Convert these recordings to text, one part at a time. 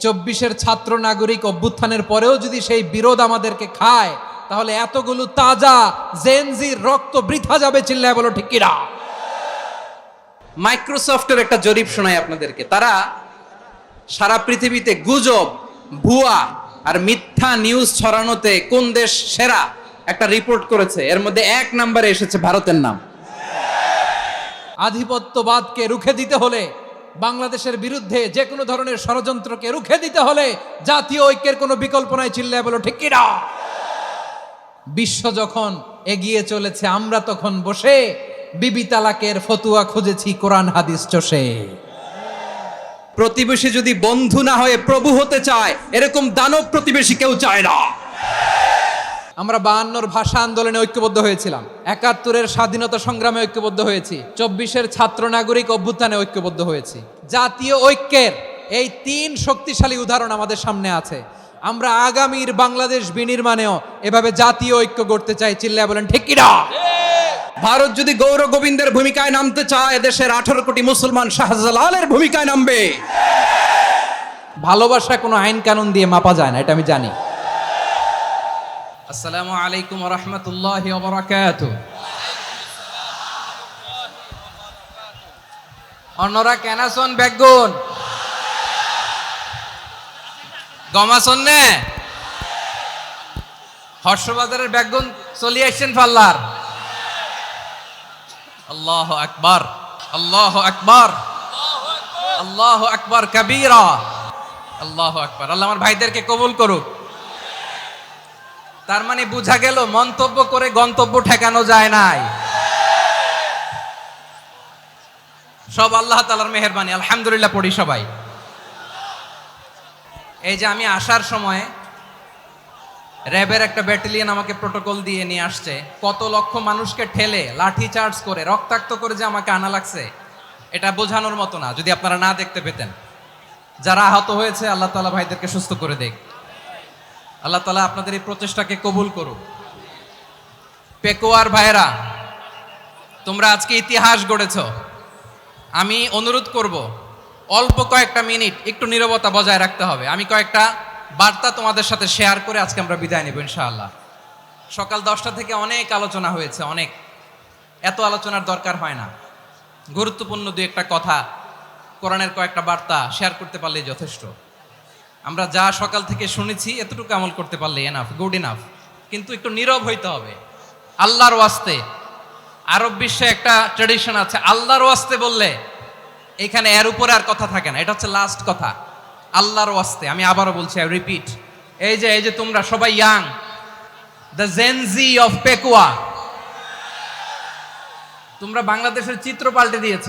চব্বিশের ছাত্র নাগরিক অভ্যুত্থানের পরেও যদি সেই বিরোধ আমাদেরকে খায় তাহলে এতগুলো তাজা জেনজির রক্ত বৃথা যাবে চিল্লায় বলো ঠিক কিনা? মাইক্রোসফটের একটা জরিপ শোনায় আপনাদেরকে। তারা সারা পৃথিবীতে গুজব ভুয়া আর মিথ্যা নিউজ ছড়ানোতে কোন দেশ সেরা একটা রিপোর্ট করেছে? এর মধ্যে এক নম্বরে এসেছে ভারতের নাম। আধিপত্যবাদকে রুখে দিতে হলে বাংলাদেশের বিরুদ্ধে যে কোনো ধরনের ষড়যন্ত্রকে রুখে দিতে হলে জাতীয় ঐক্যের কোনো বিকল্প নাই, চিল্লায় বলো, ঠিক কিনা? বিশ্ব যখন এগিয়ে চলেছে, আমরা তখন বসে বিবি তালাকের ফতুয়া খুঁজেছি, কোরআন হাদিস চষে। প্রতিবেশী যদি বন্ধু না হয়ে প্রভু হতে চায়, এরকম দানব প্রতিবেশী কেউ চায় না। আমরা বায়ান্নর ভাষা আন্দোলনে ঐক্যবদ্ধ হয়েছিলাম। একাত্তরের স্বাধীনতা সংগ্রামে ঐক্যবদ্ধ হয়েছি। চব্বিশের ছাত্র নাগরিক অভ্যুত্থানে ঐক্যবদ্ধ হয়েছি। জাতীয় ঐক্যের এই তিন শক্তিশালী উদাহরণ আমাদের সামনে আছে। আমরা আগামীর বাংলাদেশ বিনির্মাণেও এভাবে জাতীয় ঐক্য গড়তে চাই, চিল্লায় বলেন, ঠিক ভারত যদি গৌর গোবিন্দের ভূমিকায় নামতে চায় দেশের আঠারো কোটি মুসলমান শাহজালালের ভূমিকায় নামবে। ভালোবাসা কোনো আইন কানুন দিয়ে মাপা যায় না, এটা আমি জানি। আসসালামু আলাইকুম রহমতুল্লাহ ওবরাকাত অন্যরা কেন শোন বেগুন? গমাশন নে? হর্ষবাজারের বেগুন চলি আসছেন পাল্লার। আল্লাহ আকবার আল্লাহ আকবার আল্লাহ আকবার কবিরা। আল্লাহ আকবার। আল্লাহ আমার ভাইদেরকে কবুল করুক। তার মানে বুঝা গেল মন্তব্য করে গন্তব্য ঠেকানো যায় নাই। সব আল্লাহ তালার মেহরবানি, আলহামদুলিল্লাহ পড়ি সবাই। এই যে আমি আসার সময় র্যাবের একটা ব্যাটালিয়ন আমাকে প্রোটোকল দিয়ে নিয়ে আসছে, কত লক্ষ মানুষকে ঠেলে, লাঠি চার্জ করে, রক্তাক্ত করে যে আমাকে আনা লাগছে, এটা বোঝানোর মতো না, যদি আপনারা না দেখতে পেতেন। যারা আহত হয়েছে, আল্লাহ তালা ভাইদেরকে সুস্থ করে দেখ। আল্লাহ তালা আপনাদের এই প্রচেষ্টাকে কবুল করুক। পেকোয়ার ভাইরা তোমরা আজকে ইতিহাস গড়েছ। আমি অনুরোধ করব, অল্প কয়েকটা মিনিট একটু নীরবতা বজায় রাখতে হবে। আমি কয়েকটা বার্তা তোমাদের সাথে শেয়ার করে আজকে আমরা বিদায় নেব, ইনশাআল্লাহ। সকাল দশটা থেকে অনেক আলোচনা হয়েছে, অনেক। এত আলোচনার দরকার হয় না। গুরুত্বপূর্ণ দু একটা কথা, কোরআনের কয়েকটা বার্তা শেয়ার করতে পারলেই যথেষ্ট। আমরা যা সকাল থেকে শুনেছি, এতটুকু আমল করতে পারলে এনাফ গুড ইনাফ কিন্তু একটু নীরব হইতে হবে। আল্লাহর ওয়াস্তে। আরব বিশ্বে একটা ট্রেডিশন আছে, আল্লাহর ওয়াস্তে বললে এখানে এর উপরে আর কথা থাকে না। এটা হচ্ছে লাস্ট কথা। আল্লাহর ওয়াস্তে। আমি আবারও বলছি আই রিপিট এই যে এই যে তোমরা সবাই young the Gen Z of Pekua তোমরা বাংলাদেশের চিত্র পাল্টে দিয়েছ।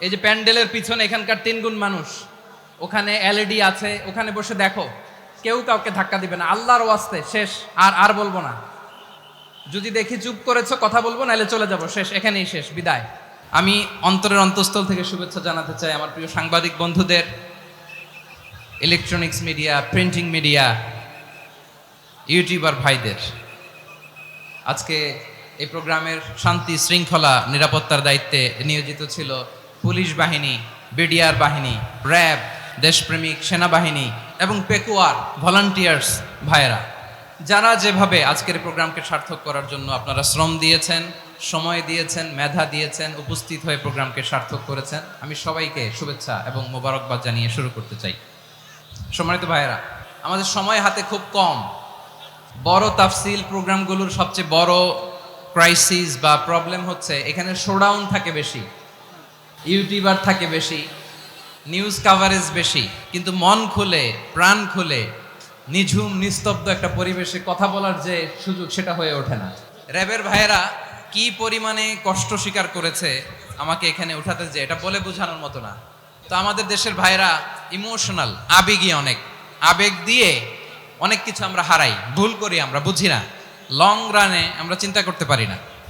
এই যে প্যান্ডেলের পিছনে এখানকার তিন গুণ মানুষ, ওখানে এলইডি আছে, ওখানে বসে দেখো, কেউ কাউকে ধাক্কা দিবে না, আল্লাহর ওয়াস্তে, শেষ, আর আর বলব না। যদি দেখি চুপ করেছ, কথা বলব, নাহলে চলে যাব, শেষ, এখানেই শেষ, বিদায়। আমি অন্তরের অন্তঃস্থল থেকে শুভেচ্ছা জানাতে চাই আমার প্রিয় সাংবাদিক বন্ধুদের electronics media printing media YouTuber ভাইদের। আজকে এই প্রোগ্রামের শান্তি, শৃঙ্খলা, নিরাপত্তার দায়িত্বে নিয়োজিত ছিল পুলিশ বাহিনী, বিডিআর বাহিনী, র্যাব, দেশপ্রেমিক সেনাবাহিনী এবং পেকুয়ার ভলান্টিয়ার্স ভাইয়েরা। যারা যেভাবে আজকের প্রোগ্রামকে সার্থক করার জন্য আপনারা শ্রম দিয়েছেন, সময় দিয়েছেন, মেধা দিয়েছেন, উপস্থিত হয়ে প্রোগ্রামকে সার্থক করেছেন, আমি সবাইকে শুভেচ্ছা এবং মোবারকবাদ জানিয়ে শুরু করতে চাই। সম্মানিত ভাইয়েরা, আমাদের সময় হাতে খুব কম। বড় তাফসিল প্রোগ্রামগুলোর সবচেয়ে বড় ক্রাইসিস বা প্রবলেম হচ্ছে এখানে শোডাউন থাকে বেশি। ইউটিউবার থাকে বেশি নিউজ কাভারেজ বেশি, কিন্তু মন খুলে, প্রাণ খুলে, নিঝুম, নিস্তব্ধ একটা পরিবেশে কথা বলার যে সুযোগ সেটা হয়ে ওঠে না। র্যাবের ভাইয়েরা কি পরিমাণে কষ্ট স্বীকার করেছে আমাকে এখানে উঠাতে যে এটা বলে বোঝানোর মতো না। তো আমাদের দেশের ভাইরা ইমোশনাল আবেগী অনেক। আবেগ দিয়ে অনেক কিছু আমরা হারাই, ভুল করি আমরা, বুঝি না। লং রানে আমরা চিন্তা করতে পারি না।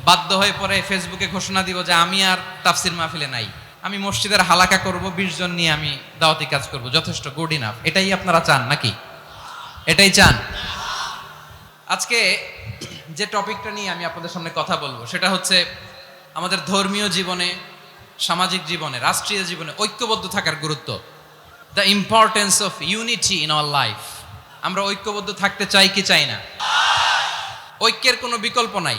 বাধ্য হয়ে পরে ফেসবুকে ঘোষণা দিব যে আমি আর তাফসির মাহফিলে নাই। আমি মসজিদের হালাকা করব, বিশ জন নিয়ে আমি দাওয়াতি কাজ করব। যথেষ্ট গুড ইনাফ এটাই আপনারা চান নাকি? এটাই চান? আজকে যে টপিকটা নিয়ে আমি আপনাদের সামনে কথা বলব, সেটা হচ্ছে আমাদের ধর্মীয় জীবনে, সামাজিক জীবনে, রাষ্ট্রীয় জীবনে ঐক্যবদ্ধ থাকার গুরুত্ব। The importance of unity in our life আমরা ঐক্যবদ্ধ থাকতে চাই কি চাই না? ঐক্যের কোনো বিকল্প নাই।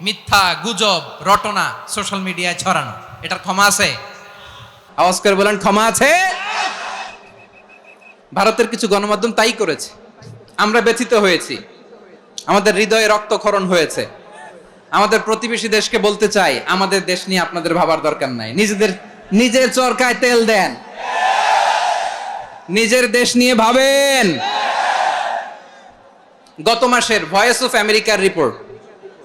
মিথ্যা, গুজব, রটনা সোশ্যাল মিডিয়ায় ছড়ানো। এটার ক্ষমা আছে? আওয়াজ করে বলেন, ক্ষমা আছে। ভারতের কিছু গণমাধ্যম তাই করেছে। আমরা ব্যথিত হয়েছি। আমাদের হৃদয়ে রক্তক্ষরণ হয়েছে। আমাদের প্রতিবেশী দেশকে বলতে চাই, আমাদের দেশ নিয়ে আপনাদের ভাবার দরকার নাই। নিজেদের, নিজের চরকায় তেল দেন। নিজের দেশ নিয়ে ভাবেন। গত মাসের ভয়েস অফ আমেরিকার রিপোর্ট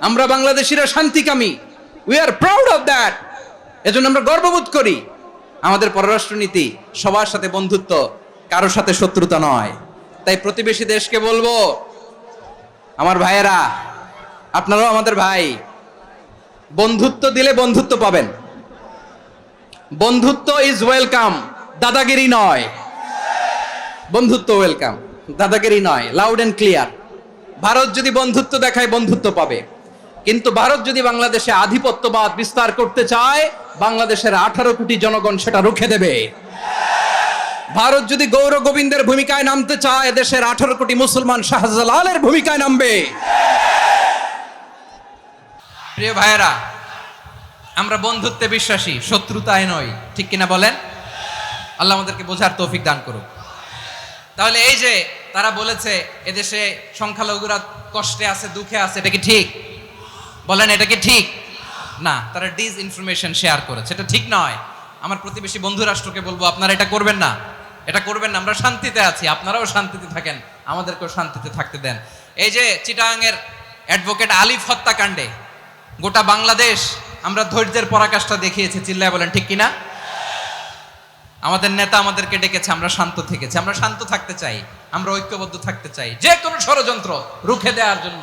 আমরা বাংলাদেশিরা শান্তিকামী। We are proud of that এজন্য আমরা গর্ববোধ করি। আমাদের পররাষ্ট্র নীতি সবার সাথে বন্ধুত্ব, কারোর সাথে শত্রুতা নয়। তাই প্রতিবেশী দেশকে বলব, আমার ভাইয়েরা, আপনারাও আমাদের ভাই, বন্ধুত্ব দিলে বন্ধুত্ব পাবেন। বন্ধুত্ব ইজ ওয়েলকাম দাদাগিরি নয়। বন্ধুত্ব ওয়েলকাম দাদাগিরি নয় লাউড এন্ড ক্লিয়ার ভারত যদি বন্ধুত্ব দেখায়, বন্ধুত্ব পাবে। কিন্তু ভারত যদি বাংলাদেশে আধিপত্যবাদ বিস্তার করতে চায়, বাংলাদেশের আঠারো কোটি জনগণ সেটা রুখে দেবে। ভারত যদি গৌর গোবিন্দের ভূমিকায় নামতে চায় দেশের আঠারো কোটি মুসলমান শাহজালালের ভূমিকায় নামবে। প্রিয় ভাইয়েরা, আমরা বন্ধুত্বে বিশ্বাসী, শত্রুতায় নয় ঠিক কিনা বলেন? আল্লাহ আমাদেরকে বোঝার তৌফিক দান করুক। তাহলে এই যে তারা বলেছে, এদেশে সংখ্যালঘুরা কষ্টে আছে, দুঃখে আছে, এটা কি ঠিক? বলেন, এটা কি ঠিক? না, তারা ডিস ইনফরমেশন শেয়ার করেছে। এটা ঠিক নয়। আমার প্রতিবেশী বন্ধু রাষ্ট্রকে বলব, আপনারা এটা করবেন না। এটা করবেন না, আমরা শান্তিতে আছি, আপনারাও শান্তিতে থাকেন, আমাদেরকেও শান্তিতে থাকতে দেন। এই যে চিটাগাংয়ের অ্যাডভোকেট আলিফ হত্যাকাণ্ডে, গোটা বাংলাদেশ, আমরা ধৈর্যের পরাকাষ্ঠা দেখিয়েছি, চিল্লায় বলেন, ঠিক কিনা? আমাদের নেতা আমাদেরকে ডেকেছে, আমরা শান্ত থেকেছি, আমরা শান্ত থাকতে চাই, আমরা ঐক্যবদ্ধ থাকতে চাই, যে কোনো ষড়যন্ত্র রুখে দেওয়ার জন্য।